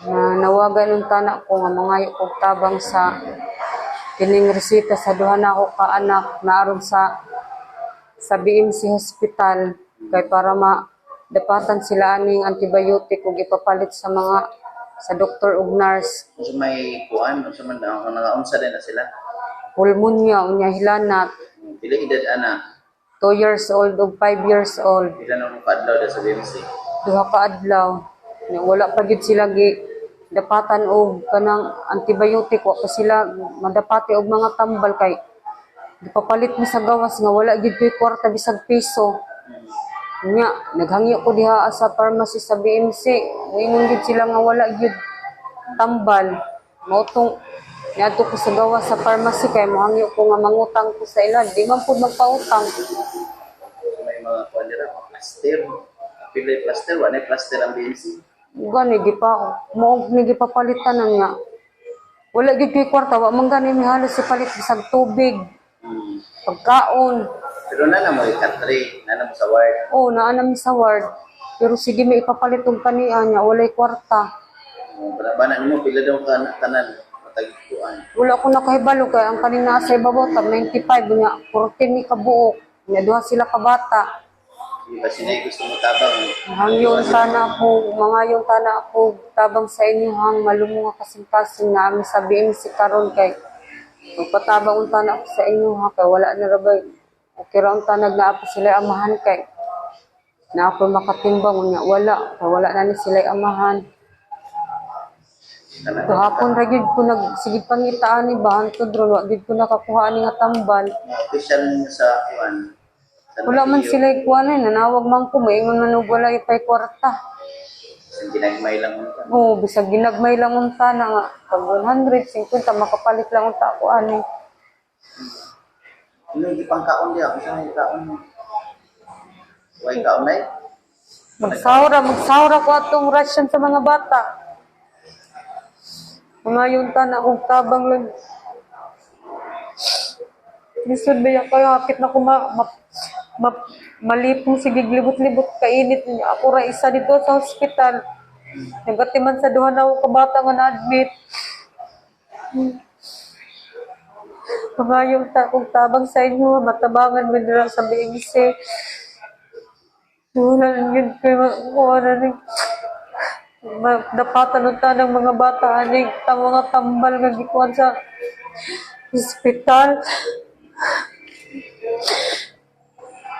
na nawagan ng tanak ko nga mangayo kog tabang sa kining resita sa duha na ako ka anak na aron sa sa BMC Hospital. Kay para ma dapatan sila aning antibiotic ug ipapalit sa mga sa doktor ug nurse. Kung may kuan, sa man na, kung nangaunsa din na sila. pulmonya unya hilanat Pila edad ana, 2 years old ug 5 years old. Pila na mo kadlaw sa BMC. duha ka adlaw. Wala pa gyud sila gi dapatan og kanang antibiotic wa pa sila madapati og mga tambal kay gipapalit mi sa gawas nga wala gyud ko'y kwarta bisag piso. Nya naghangyo ko diha sa pharmacy sa BMC ingon gyud sila nga wala gyud tambal. Mao tong niadto ko sa gawas sa pharmacy kay mohangyo ko nga mangutang ko sa ila di man pud magpautang. May mga kuan dira, plaster. Pila yung plaster, wala plaster ang BMC. Gani gi pa mo ni gipapalitan na niya. Wala gyud ko'y kwarta wa man gani mi halos si palit bisag tubig pagkaon. Pero na na mo country, na na mo sa ward. oh naa mi sa ward. Pero sige mi ipapalit og kaniya niya walay kwarta. Bana mo, pila daw ka na tanan, matagikuan. wala ko nakahibalo kay ang kanina sa ibabaw tag 95 niya 14 ni kabuok. Nya duha sila ka bata Di ba sinay gusto mo tabang? hangyon sana ako mga yung tana ako tabang sa inyo hang malumo nga kasing-kasing na ami sabihin si karon kay magpatabang ang tana ako sa inyo ha kay wala na rabay okay ra ang tanag na sila amahan kay na ako makatimbang unya wala kay wala na ni sila amahan. Kahapon ra gyud ko nagsigid pangitaan ni ba hantod ron wa gyud ko nakakuha ni nga tambal. Official sa kuan. Sa Wala man sila ikuan eh, nanawag man ko maingon man og wala ipay kwarta. Sa ginagmay lang ka. Oo, bisag ginagmay lang unta na nga pag 150 makapalit lang unta ako ani. Ano yung ipangkaon diya? Kung saan yung kaon mo? Huwag kaon na eh. Magsahura, magsahura ko atong ration sa mga bata. Mga yung tana kong tabang lang. Lisod ba yan kayo, hakit na ko ma, ma, ma, malipong sige libot-libot kainit niya. Ako ra isa dito sa hospital. Nagatiman sa duha na ako kabata nga na-admit. Mga yung ta kong tabang sa inyo, matabangan mo nila sa BMC. Wala lang yun kayo makuha na Dapatan ng tanang mga bata, aning mga tambal nga gikuhan sa hospital.